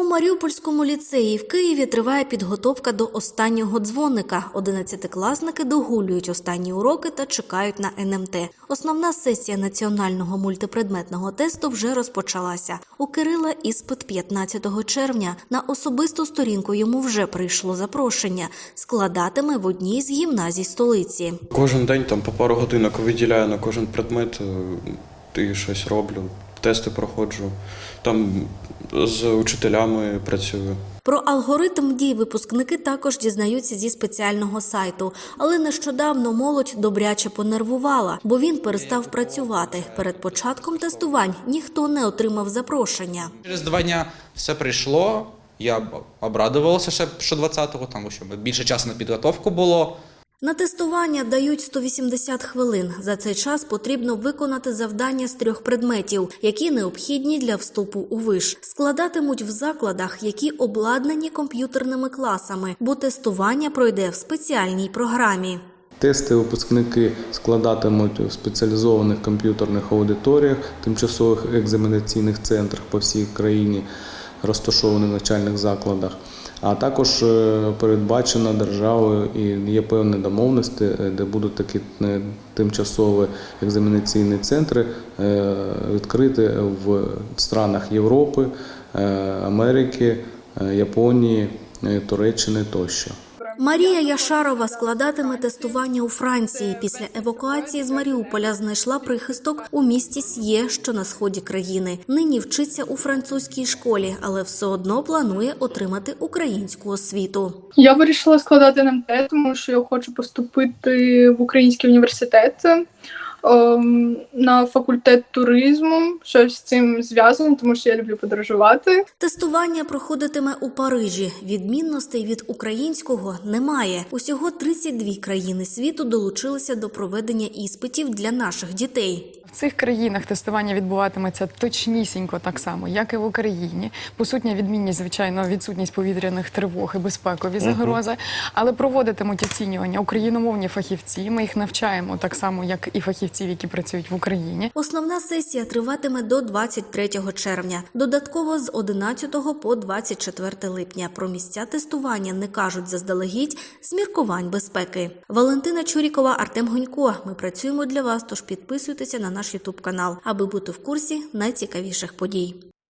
У Маріупольському ліцеї в Києві триває підготовка до останнього дзвоника. Одинадцятикласники догулюють останні уроки та чекають на НМТ. Основна сесія національного мультипредметного тесту вже розпочалася. У Кирила іспит 15 червня. На особисту сторінку йому вже прийшло запрошення. Складатиме в одній з гімназій столиці. Кожен день там по пару годинок виділяю на кожен предмет е, і щось роблю. Тести проходжу, там з учителями працюю. Про алгоритм дій випускники також дізнаються зі спеціального сайту. Але нещодавно молодь добряче понервувала, бо він перестав працювати. Перед початком тестувань ніхто не отримав запрошення. Через два дня все прийшло. Я обрадувався ще, що 20-го, тому що більше часу на підготовку було. На тестування дають 180 хвилин. За цей час потрібно виконати завдання з трьох предметів, які необхідні для вступу у виш. Складатимуть в закладах, які обладнані комп'ютерними класами, бо тестування пройде в спеціальній програмі. Тести випускники складатимуть в спеціалізованих комп'ютерних аудиторіях, тимчасових екзаменаційних центрах по всій країні, розташованих в навчальних закладах. А також передбачена державою і є певні домовленості, е, де будуть такі е, тимчасові екзаменаційні центри відкрити в странах Європи, е, Америки, е, Японії, е, Туреччини тощо. Марія Яшарова складатиме тестування у Франції. Після евакуації з Маріуполя знайшла прихисток у місті С'є, що на сході країни. Нині вчиться у французькій школі, але все одно планує отримати українську освіту. Я вирішила складати НМТ, тому що я хочу поступити в український університет ем, на факультет туризму. Щось з цим зв'язано, тому що я люблю подорожувати. Тестування проходитиме у Парижі. Відмінностей від українського немає. Усього 32 країни світу долучилися до проведення іспитів для наших дітей. В цих країнах тестування відбуватиметься точнісінько так само, як і в Україні. Посутня відмінність, звичайно, відсутність повітряних тривог і безпекові загрози, але проводитимуть оцінювання україномовні фахівці. Ми їх навчаємо так само, як і фахівців, які працюють в Україні. Основна сесія триватиме до 23 червня, додатково з 11 по 24 липня. Про місця тестування не кажуть заздалегідь з міркувань безпеки. Валентина Чурікова, Артем Гонько. Ми працюємо для вас, тож підписуйтеся на наш Ютуб канал, аби бути в курсі найцікавіших подій.